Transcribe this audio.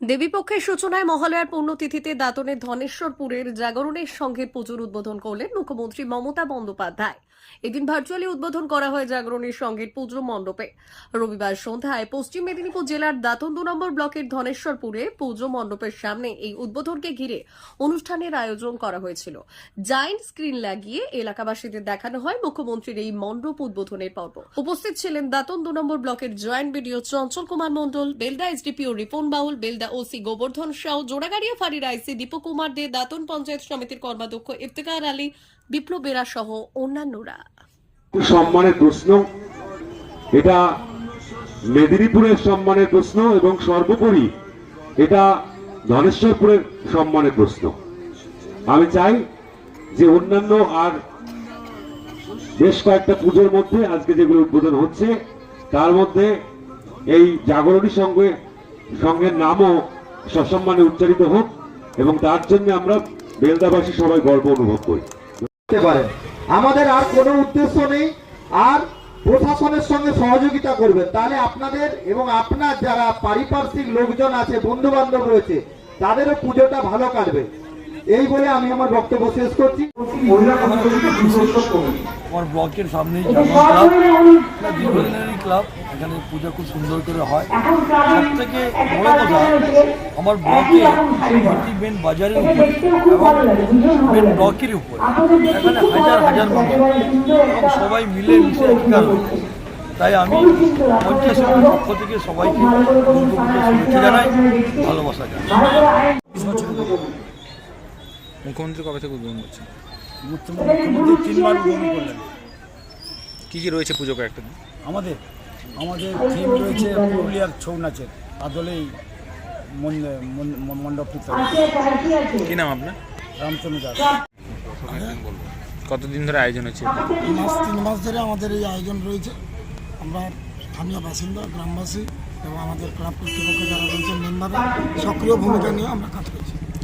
দেবীপক্ষের সূচনায় মহালয়ার পুণ্যতিথিতে দাঁতনের ধনেশ্বরপুরের জাগরণের সংঘের পুজোর উদ্বোধন করলেন মুখ্যমন্ত্রী মমতা বন্দ্যোপাধ্যায়। এদিন ভার্চুয়ালি উদ্বোধন করা হয় জাগরণের সংঘের পুজো মণ্ডপে। রবিবার সন্ধ্যায় পশ্চিম মেদিনীপুর জেলার দাঁতন দু নম্বর ব্লকের ধনেশ্বরপুরে পুজো মণ্ডপের সামনে এই উদ্বোধনকে ঘিরে অনুষ্ঠানের আয়োজন করা হয়েছিল। জায়েন্ট স্ক্রিন লাগিয়ে এলাকাবাসীদের দেখানো হয় মুখ্যমন্ত্রীর এই মণ্ডপ উদ্বোধনের পর্ব। উপস্থিত ছিলেন দাঁতন দু নম্বর ব্লকের joint BDO Chanchal Kumar Mandal, Belda SDPO Ripan Baul, Belda OC Gobardhan Sau, Joragaria ফাঁড়ির আইসি দীপক কুমার দে, দাঁতন পঞ্চায়েত সমিতির কর্মাধ্যক্ষ ইফতেকার আলী, বিপ্লব বেরা সহ অন্যান্যরা। সম্মানের প্রশ্ন। এটা মেদিনীপুরের সম্মানের প্রশ্ন এবং সর্বোপরি এটা ধনেশ্বরপুরের সম্মানের প্রশ্ন। আমি চাই যে অন্যান্য আর বেশ কয়েকটা পুজোর মধ্যে আজকে যেগুলো উদ্বোধন হচ্ছে, তার মধ্যে এই জাগরণী সঙ্গে সঙ্গের নামও সসম্মানে উচ্চারিত হোক এবং তার জন্য আমরা বেলদাবাসী সবাই গর্ব অনুভব করি। পারেন আমাদের আর কোনো উদ্দেশ্য নেই। আর প্রশাসনের সঙ্গে সহযোগিতা করবেন। তাহলে আপনাদের এবং আপনার যারা পারিপার্শ্বিক লোকজন আছে বন্ধু বান্ধব রয়েছে, তাদেরও পুজোটা ভালো কাটবে। এই বলে আমি আমার বক্তব্য শেষ করছি। আমার ব্লকের সামনেই দীর্ঘদিনেরই ক্লাব। এখানে পূজা খুব সুন্দর করে হয়। সব থেকে বড় কথা আমার ব্লকে মেন বাজারের উপরে এবং মেন ব্লকের উপরে। এখানে হাজার হাজার মানুষ। এবং সবাই মিলে মিশে একাকার তাই আমি সমিতির পক্ষ থেকে সবাইকে শুভেচ্ছা জানাই। ভালোবাসা জানাই। মুখ্যমন্ত্রী কবে থেকে উদ্বোধন করছেন? মুখ্যমন্ত্রী তিনবার উদ্বোধন করলেন। কি কি রয়েছে পুজো কয়েকটা দিন? আমাদের আমাদের থিম রয়েছে পুরুলিয়ার ছৌ নাচের। আদলেই মণ্ডপটি কি নাম আপনার? রামচন্দ্র দাস। কতদিন ধরে আয়োজন হচ্ছে? মাস তিন মাস ধরে আমাদের এই আয়োজন রয়েছে। আমরা স্থানীয় বাসিন্দা গ্রামবাসী এবং আমাদের ক্লাব কর্তৃপক্ষ যারা রয়েছে মেম্বাররা সক্রিয় ভূমিকা নিয়ে আমরা কাজ করছি।